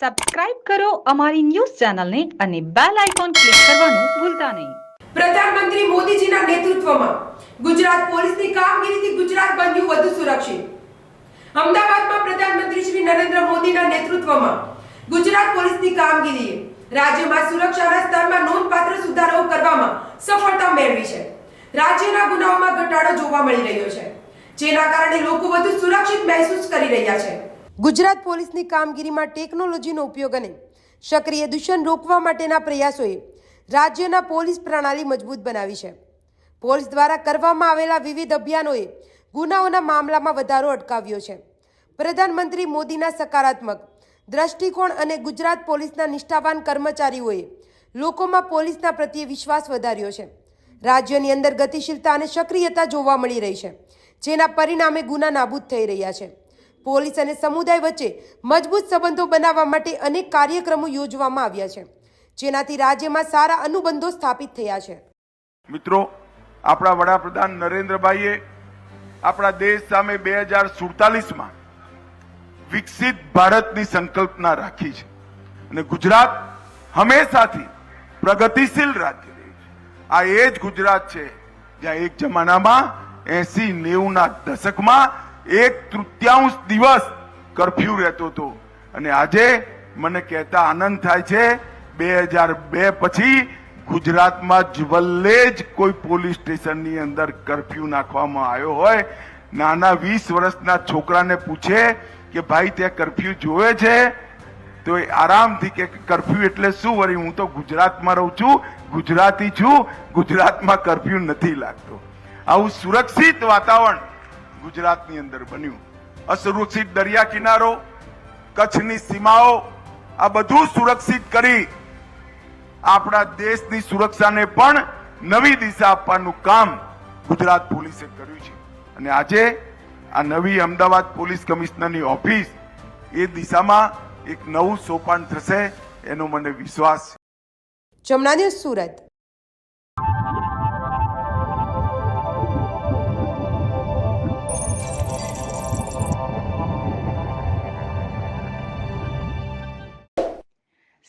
Subscribe કરો અમારી news ચેનલને અને બેલ આઇકોન ક્લિક કરવાનું ભૂલતા નહીં. પ્રધાનમંત્રી મોદીજીના નેતૃત્વમાં ગુજરાત પોલીસની કામગીરીથી ગુજરાત બન્યું વધુ સુરક્ષિત. અમદાવાદમાં પ્રધાનમંત્રી શ્રી નરેન્દ્ર મોદીના નેતૃત્વમાં ગુજરાત પોલીસની કામગીરીએ રાજ્યમાં સુરક્ષાના સ્તરમાં નોંધપાત્ર સુધારો કરવામાં સફળતા મેળવી છે. રાજ્યના ગુનાઓમાં ઘટાડો જોવા મળી રહ્યો છે, જેના કારણે લોકો વધુ સુરક્ષિત મહેસૂસ કરી રહ્યા છે. ગુજરાત પોલીસની કામગીરીમાં ટેકનોલોજીનો ઉપયોગ અને સક્રિય દૂષણ રોકવા માટેના પ્રયાસોએ રાજ્યના પોલીસ પ્રણાલી મજબૂત બનાવી છે. પોલીસ દ્વારા કરવામાં આવેલા વિવિધ અભિયાનોએ ગુનાઓના મામલામાં વધારો અટકાવ્યો છે. પ્રધાનમંત્રી મોદીના સકારાત્મક દ્રષ્ટિકોણ અને ગુજરાત પોલીસના નિષ્ઠાવાન કર્મચારીઓએ લોકોમાં પોલીસના પ્રત્યે વિશ્વાસ વધાર્યો છે. રાજ્યની અંદર ગતિશીલતા અને સક્રિયતા જોવા મળી રહી છે, જેના પરિણામે ગુના નાબૂદ થઈ રહ્યા છે. પોલીસ અને સમુદાય વચ્ચે મજબૂત સંબંધો બનાવવા માટે અનેક કાર્યક્રમો યોજવામાં આવ્યા છે, જેનાથી રાજ્યમાં સારા અનુબંધો સ્થાપિત થયા છે. મિત્રો, આપણા વડાપ્રધાન નરેન્દ્રભાઈએ આપણા દેશ સામે બે હજાર સુડતાલીસમાં વિકસિત ભારતની સંકલ્પના રાખી છે અને ગુજરાત હંમેશાથી પ્રગતિશીલ રાજ્ય રહ્યું છે. આ એ જ ગુજરાત છે જ્યાં એક જમાનામાં એસી નેવુંના દશકમાં એક તૃતીયાંશ દિવસ કરફ્યુ રહેતો હતો. અને આજે મને કહેતા આનંદ થાય છે, બે હજાર બે પછી ગુજરાતમાં જવલ્લે જ કોઈ પોલીસ સ્ટેશનની અંદર કરફ્યુ નાખવામાં આવ્યો હોય. નાના વીસ વર્ષના છોકરાને પૂછે કે ભાઈ તે કરફ્યુ જોવે છે? તો એ આરામથી કે કરફ્યુ એટલે શું વળી? હું તો ગુજરાતમાં રહું છું, ગુજરાતી છું, ગુજરાતમાં કરફ્યુ નથી લાગતો. આવું સુરક્ષિત વાતાવરણ ગુજરાતની અંદર બન્યું. અસુરક્ષિત દરિયા કિનારો, કચ્છની સીમાઓ, આ બધું સુરક્ષિત કરી આપણા દેશની સુરક્ષાને પણ નવી દિશા આપવાનું કામ ગુજરાત પોલીસે કર્યું છે. અને આજે આ નવી અમદાવાદ પોલીસ કમિશનરની ઓફિસ એ દિશામાં એક નવું સોપાન થશે એનો મને વિશ્વાસ છે. સુરત.